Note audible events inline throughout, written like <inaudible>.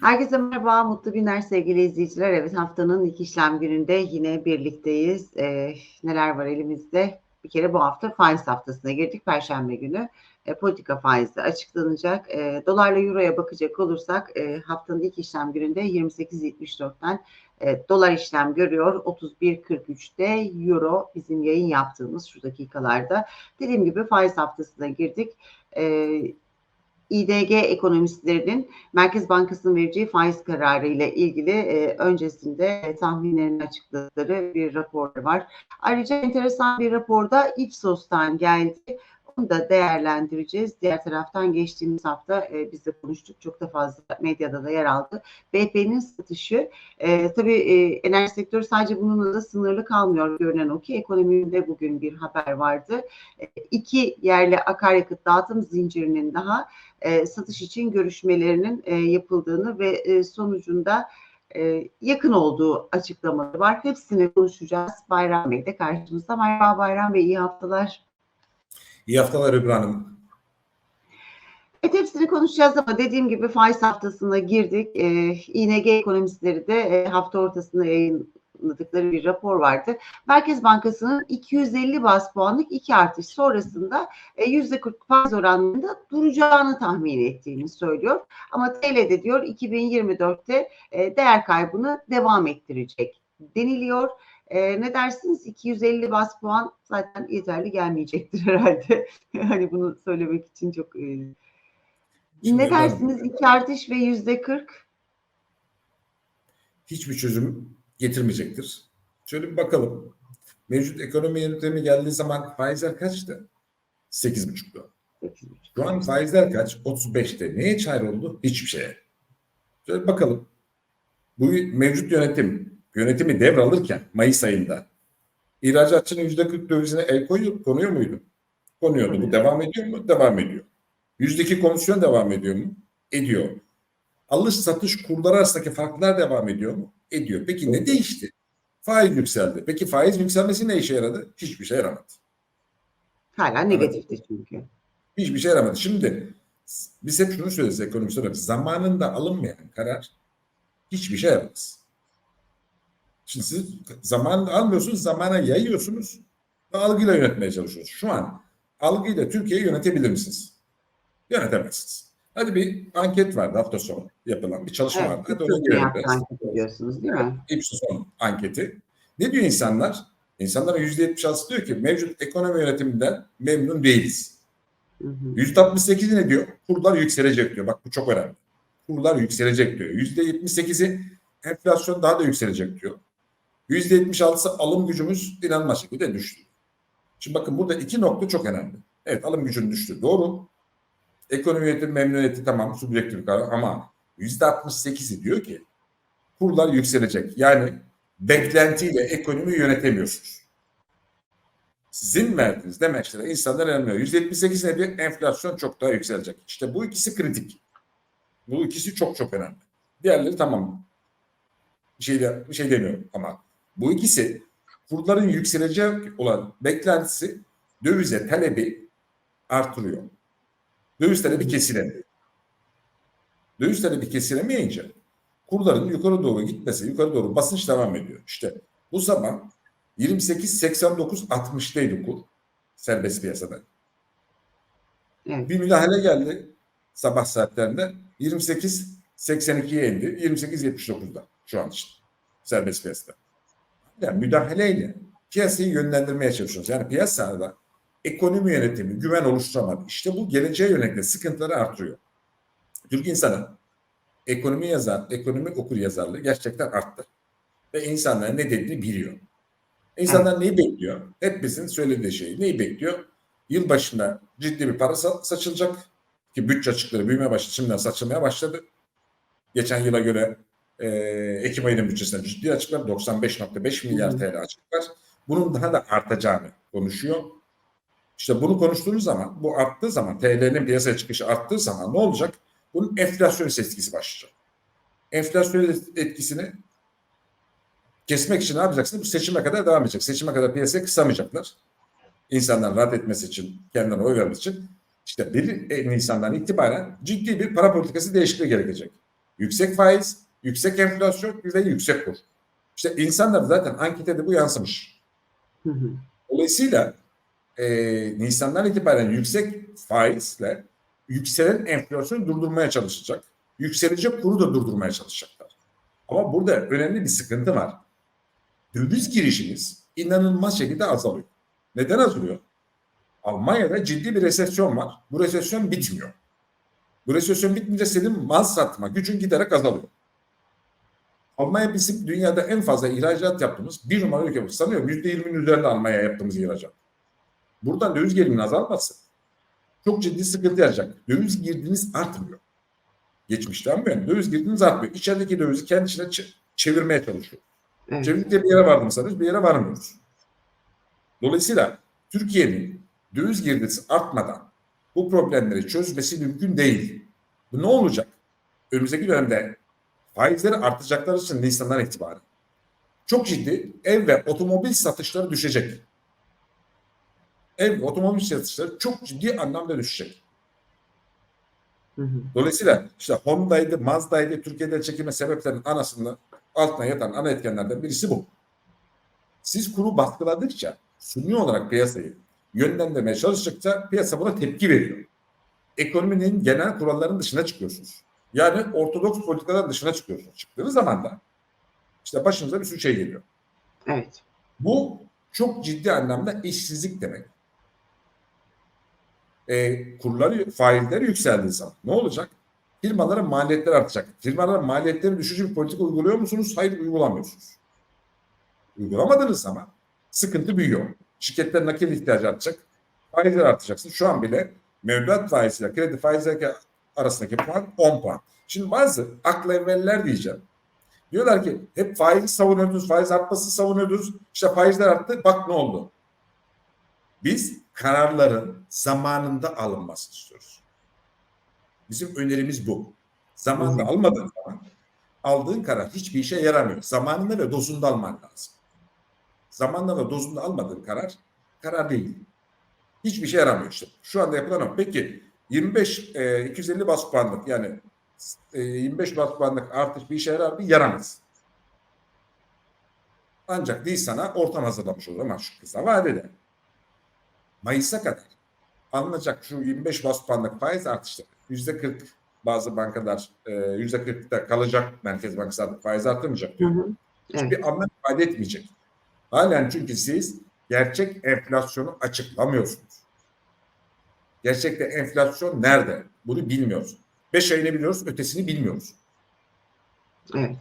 Herkese merhaba, mutlu günler sevgili izleyiciler. Evet haftanın ilk işlem gününde yine birlikteyiz. Ee, neler var elimizde? Bir kere bu hafta faiz haftasına girdik. Perşembe günü e, politika faizi açıklanacak. E, dolarla euroya bakacak olursak e, haftanın ilk işlem gününde 28.74'ten e, dolar işlem görüyor. 31.43'te euro bizim yayın yaptığımız şu dakikalarda. Dediğim gibi faiz haftasına girdik. E, İDG ekonomistlerinin Merkez Bankası'nın vereceği faiz kararı ile ilgili e, öncesinde tahminlerini açıkladıkları bir rapor var. Ayrıca enteresan bir raporda Ipsos'tan geldi. Da değerlendireceğiz. Diğer taraftan geçtiğimiz hafta e, biz de konuştuk. Çok da fazla medyada da yer aldı. BP'nin satışı e, tabii e, enerji sektörü sadece bununla da sınırlı kalmıyor. Görünen o ki ekonomide bugün bir haber vardı. E, iki yerli akaryakıt dağıtım zincirinin daha e, satış için görüşmelerinin e, yapıldığını ve e, sonucunda e, yakın olduğu açıklamaları var. Hepsini konuşacağız. Bayram Bey de karşımızda. Merhaba Bayram Bey, iyi haftalar. İyi haftalar Ebru Hanım. Evet hepsini konuşacağız ama dediğim gibi faiz haftasına girdik. E, İNG ekonomistleri de e, hafta ortasında yayınladıkları bir rapor vardı. Merkez Bankası'nın 250 bas puanlık iki artış sonrasında e, %40 faiz oranlarında duracağını tahmin ettiğini söylüyor. Ama TL'de diyor 2024'te e, değer kaybını devam ettirecek deniliyor. E, ne dersiniz? 250 bas puan zaten yeterli gelmeyecektir <laughs> herhalde. hani bunu söylemek için çok... E, Şimdi ne ben- dersiniz? İki artış ve yüzde 40. Hiçbir çözüm getirmeyecektir. Şöyle bir bakalım. Mevcut ekonomi yönetimi geldiği zaman faizler kaçtı? 8,5'tu. Şu an faizler kaç? 35'te. Neye çare oldu? Hiçbir şeye. Şöyle bakalım. Bu mevcut yönetim, yönetimi devralırken Mayıs ayında ihracatçının %40 dövizine el koyuyor, konuyor muydu? Konuyordu. Bu devam ediyor mu? Devam ediyor. Yüzdeki komisyon devam ediyor mu? Ediyor. Alış satış kurları arasındaki farklar devam ediyor mu? Ediyor. Peki ne değişti? Faiz yükseldi. Peki faiz yükselmesi ne işe yaradı? Hiçbir şey yaramadı. Hala negatifti çünkü. Hiçbir şey yaramadı. Şimdi biz hep şunu söyleriz ekonomistler olarak. Zamanında alınmayan karar hiçbir şey yaramaz. Şimdi siz zamanında almıyorsunuz, zamana yayıyorsunuz ve algıyla yönetmeye çalışıyorsunuz. Şu an algıyla Türkiye'yi yönetebilir misiniz? Yönetemezsiniz. Hadi bir anket vardı hafta sonu yapılan bir çalışma Evet, vardı. Hadi Ipsos onu biraz. anket ediyorsunuz değil mi? Ipsos'un anketi. Ne diyor insanlar? İnsanların %76'sı diyor ki mevcut ekonomi yönetiminden memnun değiliz. Hı hı. %68'i ne diyor? Kurlar yükselecek diyor. Bak bu çok önemli. Kurlar yükselecek diyor. %78'i enflasyon daha da yükselecek diyor. %76'sı alım gücümüz inanılmaz şekilde düştü. Şimdi bakın burada iki nokta çok önemli. Evet alım gücün düştü. Doğru. Ekonomi yönetimi memnuniyeti tamam subjektif karar ama %68'i diyor ki kurlar yükselecek. Yani beklentiyle ekonomi yönetemiyorsunuz. Sizin verdiğiniz demeçlere insanlar inanmıyor. %78 ne diyor? Enflasyon çok daha yükselecek. İşte bu ikisi kritik. Bu ikisi çok çok önemli. Diğerleri tamam. Bir şey, de, bir şey demiyorum ama bu ikisi kurların yükselecek olan beklentisi dövize talebi artırıyor. Döviz talebi kesilemiyor. Döviz talebi kesilemeyince kurların yukarı doğru gitmesi, yukarı doğru basınç devam ediyor. İşte bu zaman 28 89 60'taydı kur serbest piyasada. Evet. Bir müdahale geldi sabah saatlerinde 28 82'ye indi. 28 79'da şu an işte serbest piyasada. Müdahaleyle piyasayı yönlendirmeye çalışıyoruz. Yani piyasada ekonomi yönetimi, güven oluşturamadı. İşte bu geleceğe yönelik sıkıntıları artırıyor. Türk insanı ekonomi yazar, ekonomi okur yazarlığı gerçekten arttı. Ve insanlar ne dediğini biliyor. İnsanlar neyi bekliyor? Hep bizim söylediği şey. Neyi bekliyor? Yılbaşında ciddi bir para sa- saçılacak ki bütçe açıkları büyümeye başladı. Şimdiden saçılmaya başladı. Geçen yıla göre e, Ekim ayının bütçesinde ciddi açıklar. 95.5 milyar. TL açıklar. Bunun daha da artacağını konuşuyor. İşte bunu konuştuğumuz zaman, bu arttığı zaman, TL'nin piyasaya çıkışı arttığı zaman ne olacak? Bunun enflasyonist etkisi başlayacak. Enflasyon etkisini kesmek için ne yapacaksın? Bu seçime kadar devam edecek. Seçime kadar piyasayı kısamayacaklar. İnsanlar rahat etmesi için, kendilerine oy vermesi için. İşte 1 Nisan'dan itibaren ciddi bir para politikası değişikliği gerekecek. Yüksek faiz, yüksek enflasyon ve yüksek kur. İşte insanlar zaten ankete de bu yansımış. Hı hı. Dolayısıyla e, Nisan'dan itibaren yüksek faizle yükselen enflasyonu durdurmaya çalışacak. Yükselecek kuru da durdurmaya çalışacaklar. Ama burada önemli bir sıkıntı var. Döviz girişimiz inanılmaz şekilde azalıyor. Neden azalıyor? Almanya'da ciddi bir resesyon var. Bu resesyon bitmiyor. Bu resesyon bitince senin mal satma gücün giderek azalıyor. Almanya bizim dünyada en fazla ihracat yaptığımız bir numaralı ülke. Sanıyorum %20'nin üzerinde Almanya'ya yaptığımız ihracat. Buradan döviz geliminin azalması çok ciddi sıkıntı yaratacak. Döviz girdiniz artmıyor. Geçmişten bu yana döviz girdiniz artmıyor. İçerideki dövizi kendi içine çevirmeye çalışıyor. Evet. Çevirdikçe bir yere vardım sanırız bir yere varmıyoruz. Dolayısıyla Türkiye'nin döviz girdisi artmadan bu problemleri çözmesi mümkün değil. Bu ne olacak? Önümüzdeki dönemde faizleri artacakları için Nisan'dan itibaren çok ciddi ev ve otomobil satışları düşecek. Ev ve otomobil satışları çok ciddi anlamda düşecek. Hı hı. Dolayısıyla işte Honda'ydı, Mazda'ydı Türkiye'de çekilme sebeplerinin anasında altına yatan ana etkenlerden birisi bu. Siz kuru baskıladıkça suni olarak piyasayı yönlendirmeye çalıştıkça piyasa buna tepki veriyor. Ekonominin genel kurallarının dışına çıkıyorsunuz. Yani ortodoks politikaların dışına çıkıyorsunuz. Çıktığınız zaman da işte başınıza bir sürü şey geliyor. Evet. Bu çok ciddi anlamda işsizlik demek. E, kurları, faizleri yükseldiği zaman ne olacak? Firmaların maliyetleri artacak. Firmaların maliyetleri düşücü bir politika uyguluyor musunuz? Hayır uygulamıyorsunuz. Uygulamadığınız zaman sıkıntı büyüyor. Şirketlerin nakil ihtiyacı artacak. Faizler artacaksın. Şu an bile mevduat faiziyle kredi faizleri arasındaki puan 10 puan. Şimdi bazı akla evveller diyeceğim. Diyorlar ki hep faizi savunuyordunuz, faiz artmasını savunuyordunuz. İşte faizler arttı, bak ne oldu. Biz kararların zamanında alınmasını istiyoruz. Bizim önerimiz bu. Zamanında almadığın zaman aldığın karar hiçbir işe yaramıyor. Zamanında ve dozunda alman lazım. Zamanında ve dozunda almadığın karar karar değil. Hiçbir şey yaramıyor işte. Şu anda yapılan o. Peki 25 e, 250 bas puanlık yani e, 25 bas puanlık artış bir işe yarar mı? Yaramaz. Ancak Nisan'a ortam hazırlamış olur ama şu kısa vadede. Mayıs'a kadar alınacak şu 25 bas puanlık faiz artışları yüzde 40 bazı bankalar e, yüzde 40'ta kalacak Merkez Bankası artık faiz artırmayacak Hı diyor. hı. Evet. Hiçbir anlam ifade etmeyecek. Halen çünkü siz gerçek enflasyonu açıklamıyorsunuz. Gerçekte enflasyon nerede? Bunu bilmiyoruz. 5 ayını biliyoruz, ötesini bilmiyoruz. Evet.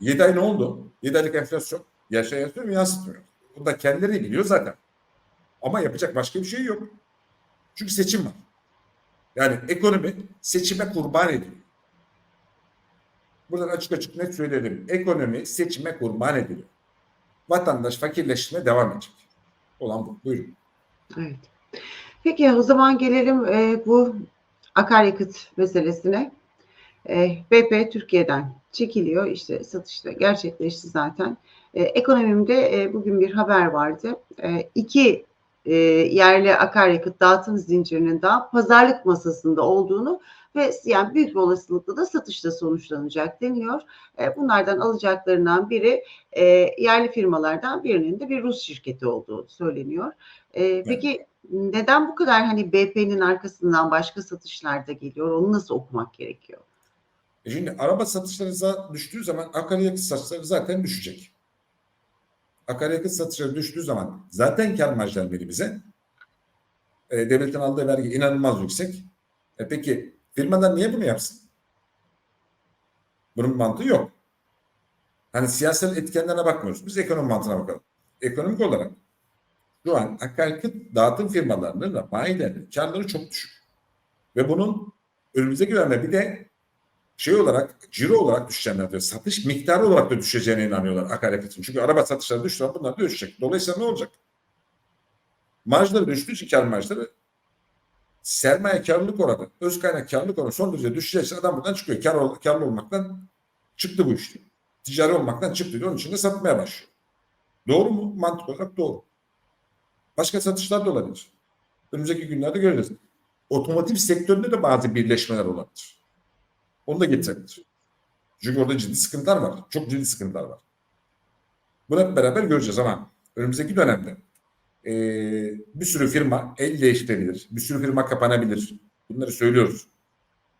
7 ay ne oldu? 7 aylık enflasyon yaşa yansıtıyor mu? Yansıtmıyor. Bunu da kendileri biliyor zaten. Ama yapacak başka bir şey yok. Çünkü seçim var. Yani ekonomi seçime kurban ediliyor. Buradan açık açık net söyleyelim. Ekonomi seçime kurban ediliyor. Vatandaş fakirleşmeye devam edecek. Olan bu. Buyurun. Evet. Peki o zaman gelelim e, bu akaryakıt meselesine. E, BP Türkiye'den çekiliyor. İşte satışta gerçekleşti zaten. E, ekonomimde e, bugün bir haber vardı. E, iki e, yerli akaryakıt dağıtım zincirinin daha pazarlık masasında olduğunu ve yani büyük bir olasılıkla da satışta sonuçlanacak deniliyor. E, bunlardan alacaklarından biri e, yerli firmalardan birinin de bir Rus şirketi olduğu söyleniyor. E, peki neden bu kadar hani BP'nin arkasından başka satışlar da geliyor? Onu nasıl okumak gerekiyor? E şimdi araba satışları düştüğü zaman akaryakıt satışları zaten düşecek. Akaryakıt satışları düştüğü zaman zaten kar marjları bize. E, devletin aldığı vergi inanılmaz yüksek. E peki firmalar niye bunu yapsın? Bunun mantığı yok. Hani siyasal etkenlerine bakmıyoruz. Biz ekonomi mantığına bakalım. Ekonomik olarak şu an akaryakıt dağıtım firmalarının da bayilerinin karları çok düşük. Ve bunun önümüzdeki dönemde bir de şey olarak ciro olarak düşeceğini diyor. Satış miktarı olarak da düşeceğine inanıyorlar akaryakıtın. Çünkü araba satışları düştü bunlar da düşecek. Dolayısıyla ne olacak? Marjları düştüğü için kar marjları sermaye karlılık oranı, öz kaynak karlılık oranı son derece düşecekse adam buradan çıkıyor. Kar, karlı olmaktan çıktı bu işte. Ticari olmaktan çıktı. diyor. Onun için de satmaya başlıyor. Doğru mu? Mantık olarak doğru. Başka satışlar da olabilir. Önümüzdeki günlerde göreceğiz. otomotiv sektöründe de bazı birleşmeler olabilir. Onu da getirebilir. Çünkü orada ciddi sıkıntılar var. Çok ciddi sıkıntılar var. Bunu hep beraber göreceğiz ama önümüzdeki dönemde e, bir sürü firma el değiştirebilir. Bir sürü firma kapanabilir. Bunları söylüyoruz.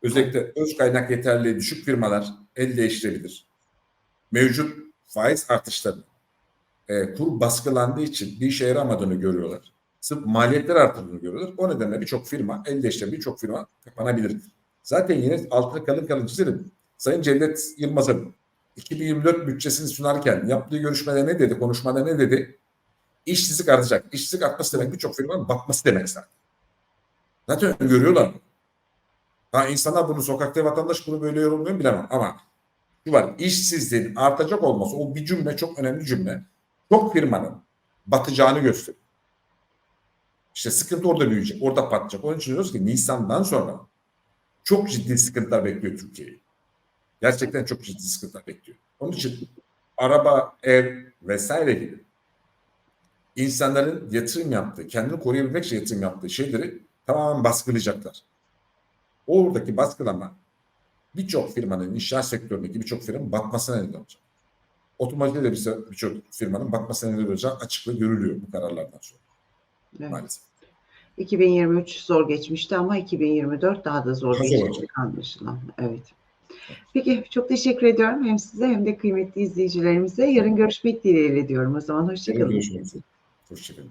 Özellikle öz kaynak yeterliliği düşük firmalar el değiştirebilir. Mevcut faiz artışları e, kur baskılandığı için bir işe yaramadığını görüyorlar. Sırf maliyetler arttığını görüyorlar. O nedenle birçok firma el değiştiren birçok firma kapanabilir. Zaten yine altına kalın kalın çizelim. Sayın Cevdet Yılmaz'ın 2024 bütçesini sunarken yaptığı görüşmede ne dedi, konuşmada ne dedi? İşsizlik artacak. İşsizlik artması demek birçok firmanın batması demek zaten. Zaten görüyorlar. Ha insanlar bunu sokakta vatandaş bunu böyle yorumluyor bilemem ama şu var işsizliğin artacak olması o bir cümle çok önemli cümle. Çok firmanın batacağını gösteriyor. İşte sıkıntı orada büyüyecek, orada patlayacak. Onun için diyoruz ki Nisan'dan sonra çok ciddi sıkıntılar bekliyor Türkiye'yi. Gerçekten çok ciddi sıkıntılar bekliyor. Onun için araba, ev vesaire gibi insanların yatırım yaptığı, kendini koruyabilmek için yatırım yaptığı şeyleri tamamen baskılayacaklar. Oradaki baskılama birçok firmanın, inşaat sektöründeki birçok firmanın batmasına neden olacak. Otomotivde de bize birçok firmanın batmasına neden olacak açıklığı görülüyor bu kararlardan sonra Evet. maalesef. 2023 zor geçmişti ama 2024 daha da zor geçecek anlaşılan. Evet. Peki çok teşekkür ediyorum hem size hem de kıymetli izleyicilerimize. Yarın görüşmek dileğiyle diyorum o zaman. Hoşçakalın. Hoşçakalın.